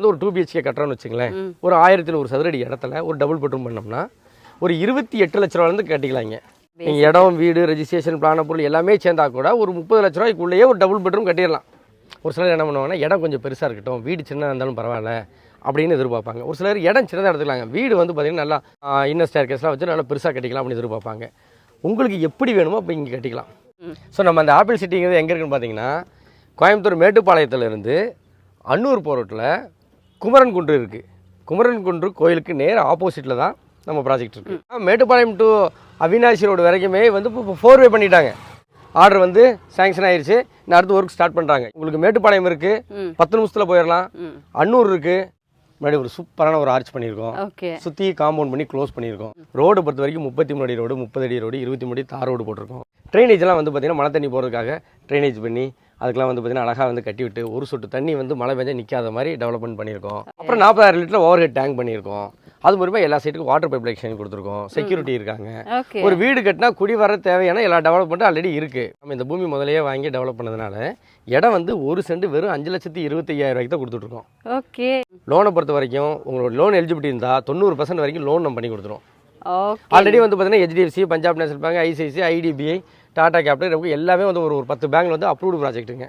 வந்து ஒரு two BHK கட்டுறோன்னு வச்சுங்களேன் ஒரு ஆயிரத்தி நூறு சதுரடி இடத்துல ஒரு டபுள் பெட்ரூம் பண்ணோம்னா ஒரு இருபத்தி எட்டு லட்ச ரூபாலேருந்து கட்டிக்கலாங்க. நீங்கள் இடம் வீடு ரெஜிஸ்ட்ரேஷன் பிளான பொருள் எல்லாமே சேர்ந்தா கூட ஒரு முப்பது லட்ச ரூபாய்க்குள்ளேயே ஒரு டபுள் பெட்ரூம் கட்டிடலாம். ஒரு சிலர் என்ன பண்ணுவாங்கன்னா இடம் கொஞ்சம் பெருசாக இருக்கட்டும் வீடு சின்னதாக இருந்தாலும் பரவாயில்ல அப்படின்னு எதிர்பார்ப்பாங்க. ஒரு சிலர் இடம் சின்னதாக எடுத்துக்கலாங்க. வீடு வந்து பார்த்திங்கன்னா நல்லா இன்னர் ஸ்டேர் கேஸ்லாம் வச்சு நல்லா பெருசாக கட்டிக்கலாம் அப்படின்னு எதிர்பார்ப்பாங்க. உங்களுக்கு எப்படி வேணுமோ அப்போ இங்கே கட்டிக்கலாம். ஸோ நம்ம அந்த ஆப்பிள் சிட்டிங்கிறது எங்கே இருக்குன்னு பார்த்தீங்கன்னா கோயம்புத்தூர் மேட்டுப்பாளையத்துல இருந்து அன்னூர் போரோட்டில் குமரன் குன்று இருக்குது குமரன் குன்று கோயிலுக்கு நேர் ஆப்போசிட்டில் தான் நம்ம ப்ராஜெக்ட் இருக்குது மேட்டுப்பாளையம் டு அவினாசி ரோடு வரைக்குமே வந்து இப்போ ஃபோர் வே பண்ணிட்டாங்க. ஆர்டர் வந்து சாங்ஷன் ஆயிருச்சு. இன்னும் அடுத்து ஒர்க் ஸ்டார்ட் பண்ணுறாங்க உங்களுக்கு மேட்டுப்பாளையம் இருக்குது. பத்து நிமிஷத்தில் போயிடலாம் அன்னூர் இருக்குது முன்னாடி ஒரு சூப்பரான ஒரு ஆர்ச் பண்ணியிருக்கோம். சுற்றி காம்பவுண்ட் பண்ணி க்ளோஸ் பண்ணியிருக்கோம். ரோடு பொறுத்த வரைக்கும் முப்பத்தி மூணு அடி ரோடு முப்பது அடி ரோடு இருபத்தி மூணு அடி தார் ரோடு போட்டிருக்கோம். ட்ரைனேஜ்லாம் வந்து பார்த்திங்கன்னா மழை தண்ணி போகிறதுக்காக ட்ரைனேஜ் பண்ணி அதுக்கெல்லாம் வந்து பார்த்திங்கன்னா அழகாக வந்து கட்டி விட்டு ஒரு சொட்டு தண்ணி வந்து மழை பெஞ்சா நிற்காத மாதிரி டெவலப்மெண்ட் பண்ணியிருக்கோம். அப்புறம் நாற்பதாயிரம் லிட்டர் ஓவர் ஹெட் டேங்க் பண்ணியிருக்கோம். அது மூலிமா எல்லா சைட்டுக்கும் வாட்டர் பைப் கனெக்ஷன் கொடுத்துருக்கோம். செக்யூரிட்டி இருக்காங்க. ஒரு வீடு கட்டினா குடி வர தேவையான எல்லா டெவலப்மெண்ட்டும் ஆல்ரெடி இருக்குது நம்ம இந்த பூமி முதலையே வாங்கி டெவலப் பண்ணதுனால இடம் வந்து ஒரு சென்ட் வெறும் அஞ்சு லட்சத்தி இருபத்தையாயிரம் ரூபாய்க்கு தான் கொடுத்துட்ருக்கோம். ஓகே லோனை பொறுத்த வரைக்கும் உங்களோட லோன் எலிஜிபிலிட்டி இருந்தால் தொண்ணூறு பர்சன்ட் வரைக்கும் லோன் நம்ம பண்ணி கொடுத்துருவோம். ஆல்ரெடி வந்து பார்த்தீங்கன்னா HDFC Punjab national bank ICIC IDBI Tata capital எல்லாமே வந்து ஒரு ஒரு பத்து பேங்க்ல வந்து அப்ரூவ்டு ப்ராஜெக்ட்டுங்க